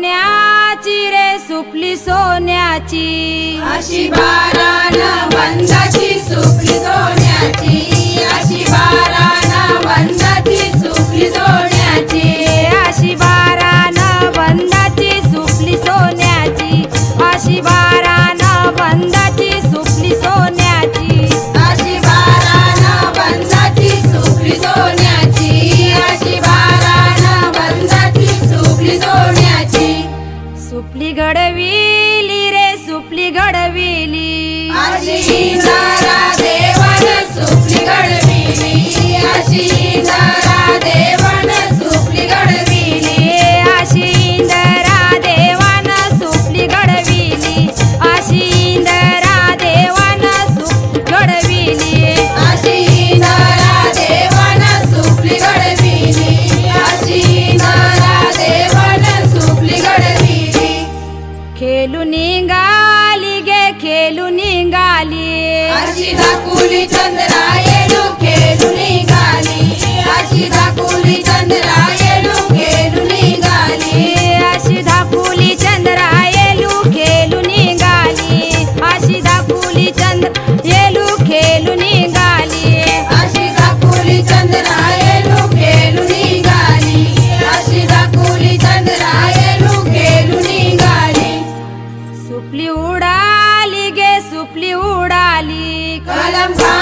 सोन्याची रे सुपली सोन्याची. अशी बारा सुपली घडविली रे सुपली घडविली. खेलू निघाली गे खेलू निघाली अशी दाखवली चंद्राई Sometimes.